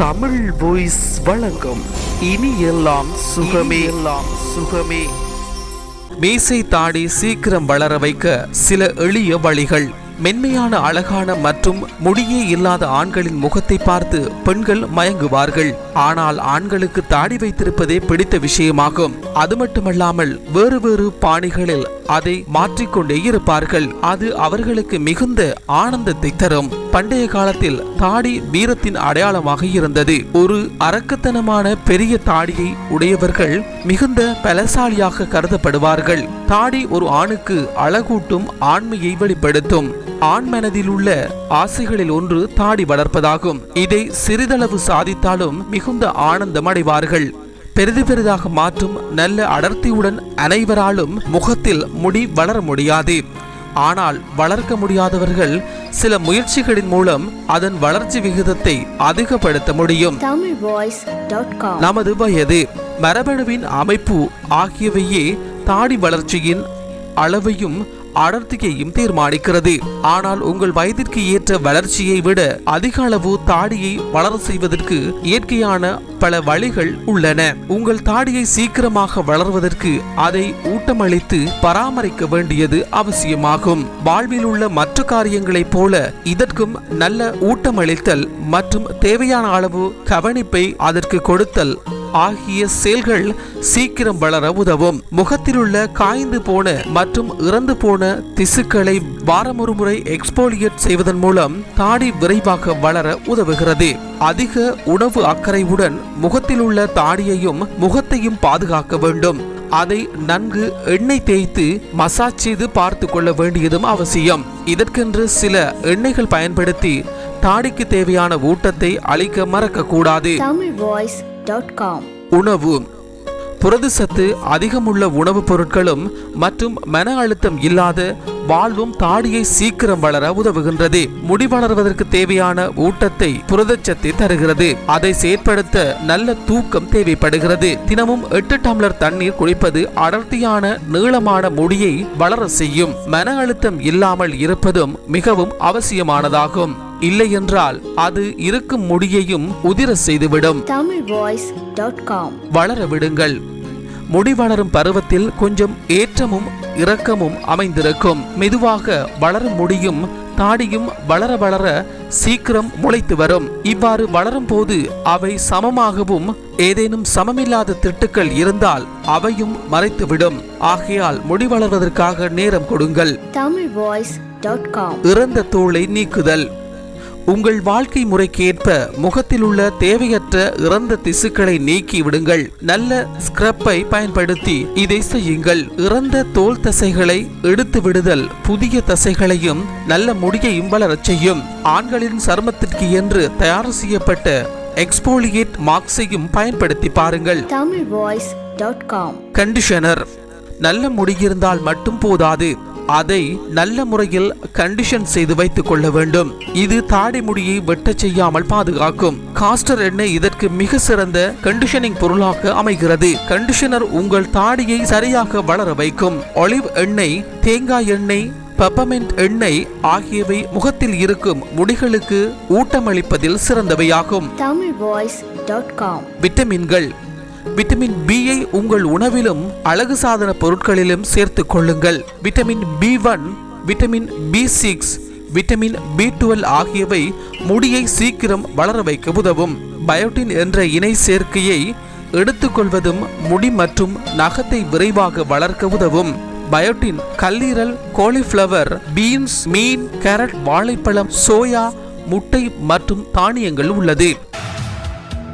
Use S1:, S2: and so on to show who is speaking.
S1: Tamil voice வழங்கும் இனி எல்லாம் சுகமே. எல்லாம் சுகமே. மீசை தாடி சீக்கிரம் வளர வைக்க சில எளிய வழிகள். மென்மையான அழகான மற்றும் முடியே இல்லாத ஆண்களின் முகத்தை பார்த்து பெண்கள் மயங்குவார்கள். ஆனால் ஆண்களுக்கு தாடி வைத்திருப்பதே பிடித்த விஷயமாகும். அது மட்டுமல்லாமல் வேறு வேறு பாணிகளில் அதை மாற்றிக்கொண்டே இருப்பார்கள். அது அவர்களுக்கு மிகுந்த ஆனந்தத்தை தரும். பண்டைய காலத்தில் தாடி வீரத்தின் அடையாளமாக இருந்தது. ஒரு அரக்கத்தனமான பெரிய தாடியை உடையவர்கள் மிகுந்த பலசாலியாக கருதப்படுவார்கள். தாடி ஒரு ஆணுக்கு அழகூட்டும் ஆண்மையை வெளிப்படுத்தும். ஆண் மனதில் உள்ள ஆசைகளில் ஒன்று தாடி வளர்ப்பதாகும். இதை சிறிதளவு சாதித்தாலும் மிகுந்த ஆனந்தம் அடைவார்கள் பெரிது பெரிதாக மாற்றும் நல்ல அடர்த்தியுடன் அனைவராலும் முகத்தில் முடி வளர முடியாது. ஆனால் வளர்க்க முடியாதவர்கள் சில முயற்சிகளின் மூலம் அதன் வளர்ச்சி விகிதத்தை அதிகப்படுத்த முடியும். நமது வயது மரபணுவின் அமைப்பு ஆகியவையே தாடி வளர்ச்சியின் அளவையும் அடர்த்தியையும் தீர்மானிக்கிறது. ஆனால் உங்கள் வயதிற்கு ஏற்ற வளர்ச்சியை விட அதிக அளவு தாடியை வளர செய்வதற்கு இயற்கையான பல வழிகள் உள்ளன. உங்கள் தாடியை சீக்கிரமாக வளர்வதற்கு அதை ஊட்டமளித்து பராமரிக்க வேண்டியது அவசியமாகும். வாழ்வில் உள்ள மற்ற காரியங்களைப் போல இதற்கும் நல்ல ஊட்டமளித்தல் மற்றும் தேவையான அளவு கவனிப்பை அதற்கு கொடுத்தல் ஆகிய செயல்கள் சீக்கிரம் வளர உதவும். முகத்திலுள்ள காய்ந்து போன மற்றும் இறந்து போன திசுக்களை வாரம் ஒரு முறை எக்ஸ்போலியேட் செய்வதன் மூலம் தாடி விரைவாக வளர உதவுகிறது. அதிக உணவு அக்கறையுடன் முகத்தில் உள்ள தாடியையும் முகத்தையும் பாதுகாக்க வேண்டும். அதை நன்கு எண்ணெய் தேய்த்து மசாஜ் செய்து பார்த்து கொள்ள வேண்டியதும் அவசியம். இதற்கென்று சில எண்ணெய்கள் பயன்படுத்தி தாடிக்கு தேவையான ஊட்டத்தை அளிக்க மறக்கக்கூடாது.
S2: டாட் காம்
S1: உணவு. புரதச்சத்து அதிகமுள்ள உணவுப் பொருட்களும் மற்றும் மன அழுத்தம் இல்லாத வாழ்வும் தாடியை சீக்கிரம் வளர உதவுகின்றது. முடி வளர்வதற்கு தேவையான ஊட்டத்தை புரதச்சத்தை தருகிறது. அதை செயற்படுத்த நல்ல தூக்கம் தேவைப்படுகிறது. தினமும் எட்டு டம்ளர் தண்ணீர் குடிப்பது அடர்த்தியான நீளமான முடியை வளர செய்யும். மன அழுத்தம் இல்லாமல் இருப்பதும் மிகவும் அவசியமானதாகும். இல்லையென்றால் அது இருக்கும் முடியையும் உதிர செய்துவிடும்.
S2: tamilvoice.com
S1: வளர விடுங்கள். முடி வளரும் பருவத்தில் கொஞ்சம் ஏற்றமும் இறக்கமும் அமைந்திருக்கும். மெதுவாக வளரும் முடியும் தாடியும் வளர வளர சீக்கிரம் முளைத்து வரும். இவ்வாறு வளரும் போது அவை சமமாகவும் ஏதேனும் சமமில்லாத திட்டுக்கள் இருந்தால் அவையும் மறைத்துவிடும். ஆகையால் முடி வளர்வதற்காக நேரம் கொடுங்கள்.
S2: tamilvoice.com
S1: இறந்த தோலை நீக்குதல். உங்கள் வாழ்க்கை முறைக்கு ஏற்ப முகத்தில் உள்ள தேவையற்ற இறந்த திசுக்களை நீக்கி விடுங்கள். நல்ல ஸ்க்ரப்பை பயன்படுத்தி இதை செய்யுங்கள். இறந்த தோல் தசைகளை எடுத்து விடுதல் புதிய தசைகளையும் நல்ல முடியையும் வளரச் செய்யும். ஆண்களின் சருமத்திற்கு என்று தயார் செய்யப்பட்ட எக்ஸ்போலியேட் மார்க்ஸையும் பயன்படுத்தி பாருங்கள்.
S2: tamilvoice.com
S1: கண்டிஷனர் நல்ல முடியிருந்தால் மட்டும் போதாது. அதை நல்ல முறையில் கண்டிஷன் செய்து வைத்துக் கொள்ள வேண்டும். இது தாடி முடியை வெட்டச் செய்யாமல் பாதுகாக்கும். காஸ்டர் எண்ணெய் இதற்கு மிக சிறந்த கண்டிஷனிங் பொருளாக அமைகிறது. கண்டிஷனர் உங்கள் தாடியை சரியாக வளர வைக்கும். ஒலிவ் எண்ணெய் தேங்காய் எண்ணெய் பெப்பமெண்ட் எண்ணெய் ஆகியவை முகத்தில் இருக்கும் முடிகளுக்கு ஊட்டமளிப்பதில் சிறந்தவையாகும். விட்டமின்கள் விட்டமின் பியை உங்கள் உணவிலும் அழகு சாதன பொருட்களிலும் சேர்த்து கொள்ளுங்கள். Vitamin B one vitamin B six vitamin B twelve ஆகியவை முடியை சீக்கிரம் வளர வைக்க உதவும். பயோட்டின் என்ற இணை சேர்க்கையை எடுத்துக்கொள்வதும் முடி மற்றும் நகத்தை விரைவாக வளர்க்க உதவும். பயோட்டின் கல்லீரல் கோலிஃப்ளவர் பீன்ஸ் மீன் கேரட் வாழைப்பழம் சோயா முட்டை மற்றும் தானியங்கள் உள்ளது.